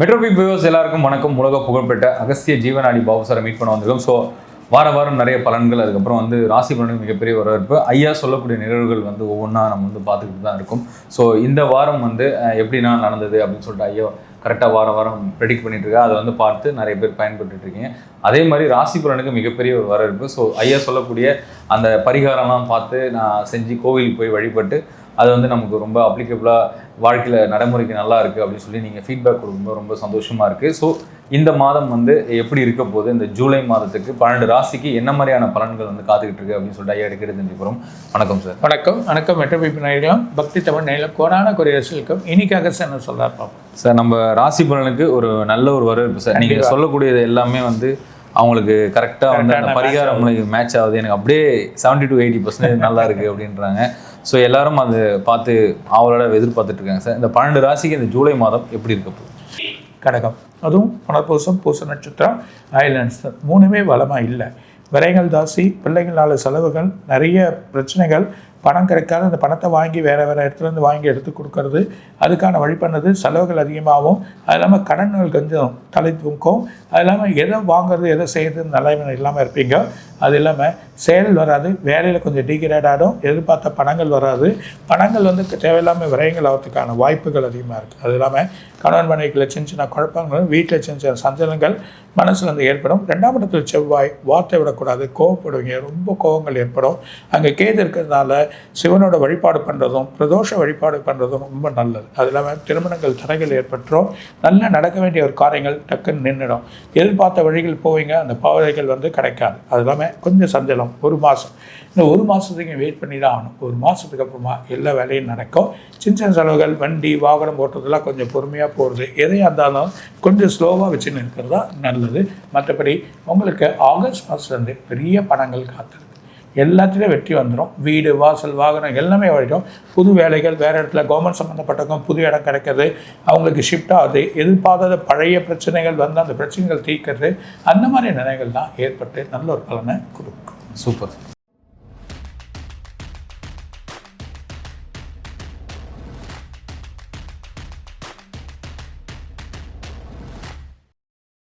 மெட்ரோபிக் viewers எல்லாருக்கும் வணக்கம். உலக புகழ்பெற்ற அகஸ்திய ஜீவனாடி பாபு சாரை மீட் பண்ண வந்திருக்கோம். ஸோ வார வாரம் நிறைய பலன்கள் அதுக்கப்புறம் வந்து ராசி பலனுக்கு மிகப்பெரிய வரவேற்பு. ஐயா சொல்லக்கூடிய நிகழ்வுகள் வந்து ஒவ்வொன்றா நம்ம வந்து பார்த்துக்கிட்டு தான் இருக்கும். ஸோ இந்த வாரம் வந்து எப்படின்னா நடந்தது அப்படின்னு சொல்லிட்டு ஐயா கரெக்டாக வாரம் வாரம் ப்ரெடிக்ட் பண்ணிட்டு இருக்கா? அதை வந்து பார்த்து நிறைய பேர் பயன்பட்டுருக்கீங்க இருக்கீங்க. அதே மாதிரி ராசி பலனுக்கு மிகப்பெரிய ஒரு வரவேற்பு. ஸோ ஐயா சொல்லக்கூடிய அந்த பரிகாரம்லாம் பார்த்து நான் செஞ்சு கோவிலுக்கு போய் வழிபட்டு அது வந்து நமக்கு ரொம்ப அப்ளிகபிளாக வாழ்க்கையில் நடைமுறைக்கு நல்லா இருக்குது அப்படின்னு சொல்லி நீங்கள் ஃபீட்பேக் கொடுக்கும்போது ரொம்ப சந்தோஷமாக இருக்குது ஸோ இந்த மாதம் வந்து எப்படி இருக்க போகுது? இந்த ஜூலை மாதத்துக்கு பன்னெண்டு ராசிக்கு என்ன மாதிரியான பலன்கள் வந்து காத்துக்கிட்டு இருக்கு அப்படின்னு சொல்லிட்டு ஐயா எடுக்கிறது தெரிஞ்சுக்கிறோம் வணக்கம் சார் வணக்கம். வணக்கம். மெட்ரோபிபி நேயர்களும் பக்தி தமிழ் நேரில் கோடான குறையரசுக்கும் இன்னைக்காக சார் என்ன சொல்றார் பார்ப்போம் சார் நம்ம ராசி பலனுக்கு ஒரு நல்ல ஒரு வரவேற்பு சார் நீங்கள். சொல்லக்கூடியது எல்லாமே வந்து அவங்களுக்கு கரெக்டாக வந்து அந்த பரிகாரம் மேட்ச் ஆகுது. எனக்கு அப்படியே செவன்ட்டி டு எயிட்டி பர்சன்டேஜ் நல்லா இருக்குது அப்படின்றாங்க. ஸோ எல்லாரும் அது பார்த்து அவளோட எதிர்பார்த்துட்டு இருக்காங்க. சார் இந்த பன்னெண்டு ராசிக்கு இந்த ஜூலை மாதம் எப்படி இருக்க போகுது? கடகம். அதுவும் புனர்பூசம் பூச நட்சத்திரம் ஐலண்ட்ஸ் மூணுமே வளமாக இல்லை. விரைகள் தாசி பிள்ளைகளால் செலவுகள் நிறைய பிரச்சனைகள் பணம் கிடைக்காத அந்த பணத்தை வாங்கி வேறு வேறு இடத்துலேருந்து வாங்கி எடுத்து கொடுக்கறது அதுக்கான வழி பண்ணது செலவுகள் அதிகமாகும். அது இல்லாமல் கடன்கள் கொஞ்சம் தலை தூக்கும் அது இல்லாமல் எதை வாங்குறது எதை செய்யறது நிலைமை இல்லாமல் இருப்பீங்க. அது இல்லாமல் சேல் வராது வேலையில் கொஞ்சம் டீக்ரேட் ஆகிடும் எதிர்பார்த்த பணங்கள் வராது. பணங்கள் வந்து தேவையில்லாமல் விரயங்கள் ஆகிறதுக்கான வாய்ப்புகள் அதிகமாக இருக்குது அது இல்லாமல் கணவன் மனைவிக்கில் சின்ன சின்ன குழப்பங்கள் வீட்டில் சின்ன சின்ன சஞ்சலங்கள் மனசில் வந்து ஏற்படும். ரெண்டாம் இடத்துல செவ்வாய் வார்த்தை விடக்கூடாது கோவப்படுவீங்க. ரொம்ப கோவங்கள் ஏற்படும். அங்கே கேது இருக்கிறதுனால சிவனோட வழிபாடு பண்ணுறதும் பிரதோஷ வழிபாடு பண்ணுறதும் ரொம்ப நல்லது. அது இல்லாமல் திருமணங்கள் தடைகள் ஏற்பட்டுரும். நல்லா நடக்க வேண்டிய ஒரு காரியங்கள் டக்குன்னு நின்றுடும் எதிர்பார்த்த வழிகள் போவீங்க அந்த பாதைகள் வந்து கிடைக்காது. அது இல்லாமல் கொஞ்சம் சஞ்சலம். ஒரு மாதம் இந்த ஒரு மாதத்துக்கு வெயிட் பண்ணி தான் ஆகணும். ஒரு மாதத்துக்கு அப்புறமா எல்லா வேலையும் நடக்கும். சின்ன சின்ன செலவுகள் வண்டி வாகனம் போட்டதெல்லாம் கொஞ்சம் பொறுமையாக போகிறது எதையாக இருந்தாலும் கொஞ்சம் ஸ்லோவாக வச்சுன்னு இருக்கிறது தான் நல்லது. மற்றபடி உங்களுக்கு ஆகஸ்ட் மாதத்துலேருந்து பெரிய பணங்கள் காத்திருக்கு எல்லாத்துலேயும் வெற்றி வந்துடும் வீடு வாசல் வாகனம் எல்லாமே வரைக்கும் புது வேலைகள் வேறு இடத்துல கவர்மெண்ட் சம்மந்தப்பட்டவங்க புது இடம் கிடைக்கிறது அவங்களுக்கு ஷிஃப்ட் ஆகுது. எதிர்பார்க்காத பழைய பிரச்சனைகள் வந்து அந்த பிரச்சனைகள் தீர்க்கிறது அந்த மாதிரி நிலைகள் தான் ஏற்பட்டு நல்ல ஒரு பலனை கொடுக்கும். Супер.